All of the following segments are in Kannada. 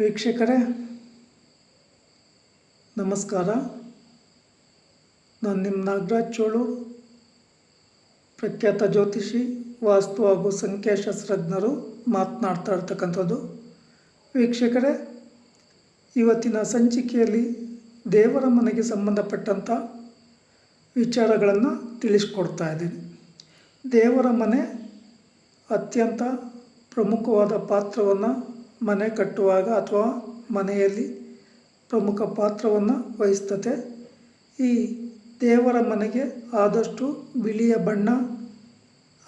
ವೀಕ್ಷಕರೇ, ನಮಸ್ಕಾರ. ನಾನು ನಿಮ್ಮ ನಾಗರಾಜ್ ಚೋಳು, ಪ್ರಖ್ಯಾತ ಜ್ಯೋತಿಷಿ, ವಾಸ್ತು ಹಾಗೂ ಸಂಖ್ಯಾಶಾಸ್ತ್ರಜ್ಞರು ಮಾತನಾಡ್ತಾ ಇರ್ತಕ್ಕಂಥದ್ದು. ವೀಕ್ಷಕರೇ, ಇವತ್ತಿನ ಸಂಚಿಕೆಯಲ್ಲಿ ದೇವರ ಮನೆಗೆ ಸಂಬಂಧಪಟ್ಟಂಥ ವಿಚಾರಗಳನ್ನು ತಿಳಿಸ್ಕೊಡ್ತಾ ಇದ್ದೀನಿ. ದೇವರ ಮನೆ ಅತ್ಯಂತ ಪ್ರಮುಖವಾದ ಪಾತ್ರವನ್ನು ಮನೆ ಕಟ್ಟುವಾಗ ಅಥವಾ ಮನೆಯಲ್ಲಿ ಪ್ರಮುಖ ಪಾತ್ರವನ್ನು ವಹಿಸ್ತದೆ ಈ ದೇವರ ಮನೆಗೆ ಆದಷ್ಟು ಬಿಳಿಯ ಬಣ್ಣ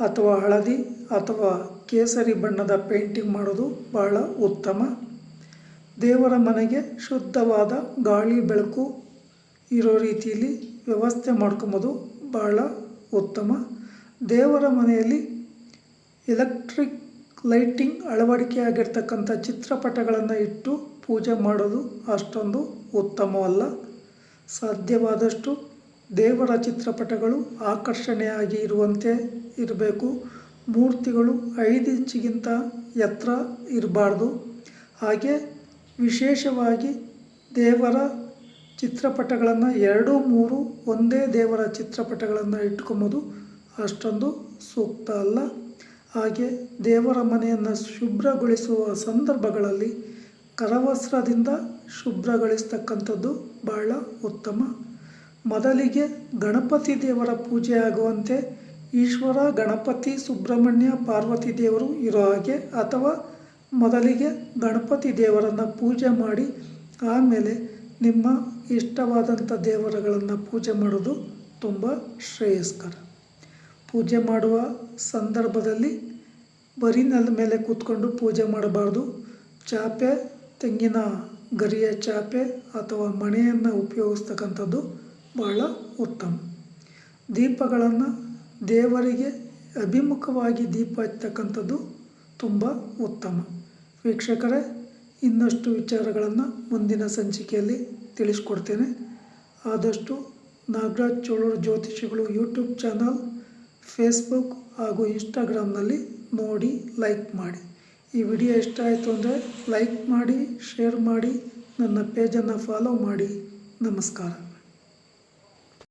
ಅಥವಾ ಹಳದಿ ಅಥವಾ ಕೇಸರಿ ಬಣ್ಣದ ಪೇಂಟಿಂಗ್ ಮಾಡೋದು ಬಹಳ ಉತ್ತಮ. ದೇವರ ಮನೆಗೆ ಶುದ್ಧವಾದ ಗಾಳಿ, ಬೆಳಕು ಇರೋ ರೀತಿಯಲ್ಲಿ ವ್ಯವಸ್ಥೆ ಮಾಡ್ಕೊಂಬೋದು ಬಹಳ ಉತ್ತಮ. ದೇವರ ಮನೆಯಲ್ಲಿ ಎಲೆಕ್ಟ್ರಿಕ್ ಲೈಟಿಂಗ್ ಅಳವಡಿಕೆಯಾಗಿರ್ತಕ್ಕಂಥ ಚಿತ್ರಪಟಗಳನ್ನು ಇಟ್ಟು ಪೂಜೆ ಮಾಡೋದು ಅಷ್ಟೊಂದು ಉತ್ತಮವಲ್ಲ. ಸಾಧ್ಯವಾದಷ್ಟು ದೇವರ ಚಿತ್ರಪಟಗಳು ಆಕರ್ಷಣೆಯಾಗಿ ಇರುವಂತೆ ಇರಬೇಕು. ಮೂರ್ತಿಗಳು ಐದು ಇಂಚಿಗಿಂತ ಎತ್ತರ ಇರಬಾರ್ದು. ಹಾಗೆ ವಿಶೇಷವಾಗಿ ದೇವರ ಚಿತ್ರಪಟಗಳನ್ನು ಎರಡು, ಮೂರು ಒಂದೇ ದೇವರ ಚಿತ್ರಪಟಗಳನ್ನು ಇಟ್ಕೊಂಬೋದು ಅಷ್ಟೊಂದು ಸೂಕ್ತ ಅಲ್ಲ. ಹಾಗೆ ದೇವರ ಮನೆಯನ್ನು ಶುಭ್ರಗೊಳಿಸುವ ಸಂದರ್ಭಗಳಲ್ಲಿ ಕರವಸ್ತ್ರದಿಂದ ಶುಭ್ರಗೊಳಿಸ್ತಕ್ಕಂಥದ್ದು ಬಹಳ ಉತ್ತಮ. ಮೊದಲಿಗೆ ಗಣಪತಿ ದೇವರ ಪೂಜೆ ಆಗುವಂತೆ ಈಶ್ವರ, ಗಣಪತಿ, ಸುಬ್ರಹ್ಮಣ್ಯ, ಪಾರ್ವತಿ ದೇವರು ಇರೋ ಹಾಗೆ ಅಥವಾ ಮೊದಲಿಗೆ ಗಣಪತಿ ದೇವರನ್ನು ಪೂಜೆ ಮಾಡಿ ಆಮೇಲೆ ನಿಮ್ಮ ಇಷ್ಟವಾದಂಥ ದೇವರುಗಳನ್ನು ಪೂಜೆ ಮಾಡೋದು ತುಂಬ ಶ್ರೇಯಸ್ಕರ. ಪೂಜೆ ಮಾಡುವ ಸಂದರ್ಭದಲ್ಲಿ ಬರೀ ನೆಲದ ಮೇಲೆ ಕೂತ್ಕೊಂಡು ಪೂಜೆ ಮಾಡಬಾರ್ದು. ಚಾಪೆ, ತೆಂಗಿನ ಗರಿಯ ಚಾಪೆ ಅಥವಾ ಮಣೆಯನ್ನು ಉಪಯೋಗಿಸ್ತಕ್ಕಂಥದ್ದು ಬಹಳ ಉತ್ತಮ. ದೀಪಗಳನ್ನು ದೇವರಿಗೆ ಅಭಿಮುಖವಾಗಿ ದೀಪ ಹಚ್ಚತಕ್ಕಂಥದ್ದು ತುಂಬ ಉತ್ತಮ. ವೀಕ್ಷಕರೇ, ಇನ್ನಷ್ಟು ವಿಚಾರಗಳನ್ನು ಮುಂದಿನ ಸಂಚಿಕೆಯಲ್ಲಿ ತಿಳಿಸ್ಕೊಡ್ತೇನೆ. ಆದಷ್ಟು ನಾಗರಾಜ್ ಚೋಳರ ಜ್ಯೋತಿಷಿಗಳು ಯೂಟ್ಯೂಬ್ ಚಾನಲ್ ಫೇಸ್ಬುಕ್ ಹಾಗೂ ಇನ್ಸ್ಟಾಗ್ರಾಮ್ನಲ್ಲಿ ನೋಡಿ ಲೈಕ್ ಮಾಡಿ. ಈ ವಿಡಿಯೋ ಇಷ್ಟ ಆಯಿತು ಅಂದರೆ ಲೈಕ್ ಮಾಡಿ ಶೇರ್ ಮಾಡಿ, ನನ್ನ ಪೇಜನ್ನು ಫಾಲೋ ಮಾಡಿ. ನಮಸ್ಕಾರ.